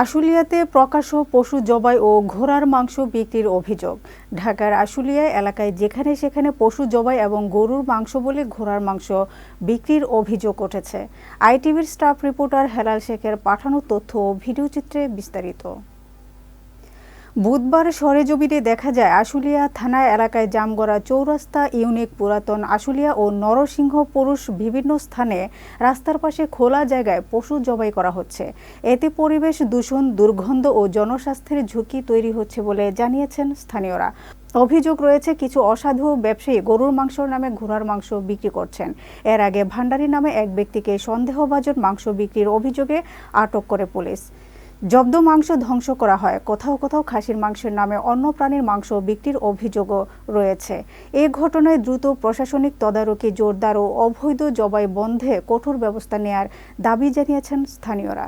আশুলিয়াতে প্রকাশ্য পশু জবাই ও ঘোড়ার মাংস বিক্রির অভিযোগ। ঢাকার আশুলিয়া এলাকায় যেখানে সেখানে পশু জবাই এবং গরুর মাংস বলে ঘোড়ার মাংস বিক্রির অভিযোগ উঠেছে। আইটিভির স্টাফ রিপোর্টার হেলাল শেখের পাঠানো তথ্য ও ভিডিওচিত্রে বিস্তারিত। বুধবার সরেজমিনে দেখা যায়, আশুলিয়া থানা এলাকায় জামগড়া চৌরাস্তা ইউনিক পুরাতন আশুলিয়া ও নরসিংহ পুরুষ বিভিন্ন স্থানে রাস্তার পাশে খোলা জায়গায় পশু জবাই করা হচ্ছে। এতে পরিবেশ দূষণ, দুর্গন্ধ ও জনস্বাস্থ্যের ঝুঁকি তৈরি হচ্ছে বলে জানিয়েছেন স্থানীয়রা। অভিযোগ রয়েছে, কিছু অসাধু ব্যবসায়ী গরুর মাংস নামে ঘোড়ার মাংস বিক্রি করছেন। এর আগে ভান্ডারী নামে এক ব্যক্তিকে সন্দেহভাজন মাংস বিক্রির অভিযোগে আটক করে পুলিশ। জব্দ মাংস ধ্বংস করা হয়। কোথাও কোথাও খাসির মাংসের নামে অন্য প্রাণীর মাংস বিক্রির অভিযোগও রয়েছে। এ ঘটনায় দ্রুত প্রশাসনিক তদারকি জোরদার ও অবৈধ জবাই বন্ধে কঠোর ব্যবস্থা নেয়ার দাবি জানিয়েছেন স্থানীয়রা।